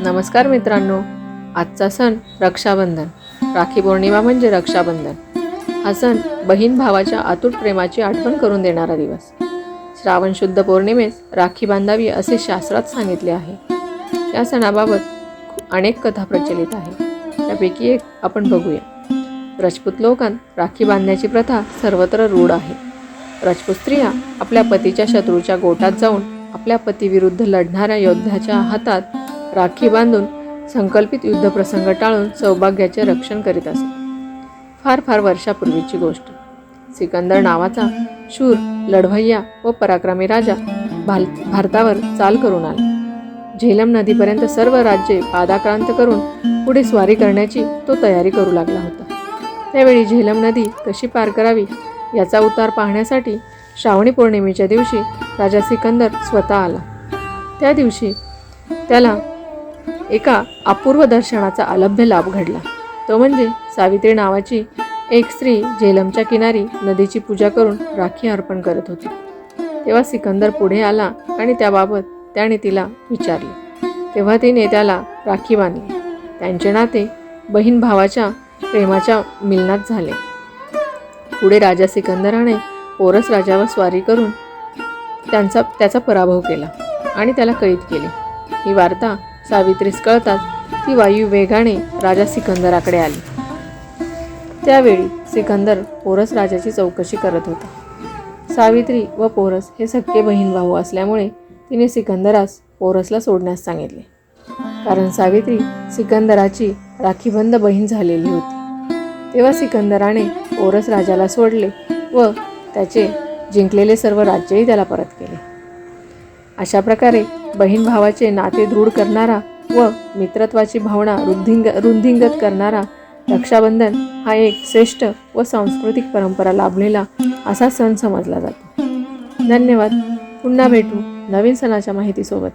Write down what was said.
नमस्कार मित्रांनो. आजचा सण रक्षाबंधन. राखी पौर्णिमा म्हणजे रक्षाबंधन. हा सण बहीण भावाच्या आतूट प्रेमाची आठवण करून देणारा दिवस. श्रावण शुद्ध पौर्णिमेस राखी बांधावी असे शास्त्रात सांगितले आहे. या सणाबाबत अनेक कथा प्रचलित आहे. त्यापैकी एक आपण बघूया. राजपूत लोकांत राखी बांधण्याची प्रथा सर्वत्र रूढ आहे. राजपूत स्त्रिया आपल्या पतीच्या शत्रूच्या गोटात जाऊन आपल्या पतीविरुद्ध लढणाऱ्या योद्ध्याच्या हातात राखी बांधून संकल्पित युद्धप्रसंग टाळून सौभाग्याचे रक्षण करीत असत फार फार वर्षापूर्वीची गोष्ट. सिकंदर नावाचा शूर लढवय्या व पराक्रमी राजा भाल भारतावर चाल करून आला. झेलम नदीपर्यंत सर्व राज्ये पादाक्रांत करून पुढे स्वारी करण्याची तो तयारी करू लागला होता. त्यावेळी झेलम नदी कशी पार करावी याचा उतार पाहण्यासाठी श्रावणी पौर्णिमेच्या दिवशी राजा सिकंदर स्वतः आला. त्या दिवशी त्याला एका अपूर्व दर्शनाचा अलभ्य लाभ घडला. तो म्हणजे सावित्री नावाची एक स्त्री झेलमच्या किनारी नदीची पूजा करून राखी अर्पण करत होती. तेव्हा सिकंदर पुढे आला आणि त्याबाबत त्याने तिला विचारले. तेव्हा तिने त्याला राखी बांधली. त्यांचे नाते बहीण भावाच्या प्रेमाच्या मिलनात झाले. पुढे राजा सिकंदराने पोरस राजावर स्वारी करून त्यांचा त्याचा पराभव केला आणि त्याला कैद केले. ही वार्ता सावित्रीस कळताच ती वायू वेगाने राजा सिकंदराकडे आली. त्यावेळी सिकंदर पोरस राजाची चौकशी करत होता. सावित्री व पोरस हे सख्खे बहीण भाऊ असल्यामुळे तिने सिकंदरास पोरसला सोडण्यास सांगितले. कारण सावित्री सिकंदराची राखीबंद बहीण झालेली होती. तेव्हा सिकंदराने पोरस राजाला सोडले व त्याचे जिंकलेले सर्व राज्यही त्याला परत केले. अशा प्रकारे बहीण भावाचे नाते दृढ करणारा व मित्रत्वाची भावना रुद्धिंग रुंधिंगत करणारा रक्षाबंधन हा एक श्रेष्ठ व सांस्कृतिक परंपरा लाभलेला असा सण समजला जातो. धन्यवाद. पुन्हा भेटू नवीन सणाच्या माहितीसोबत.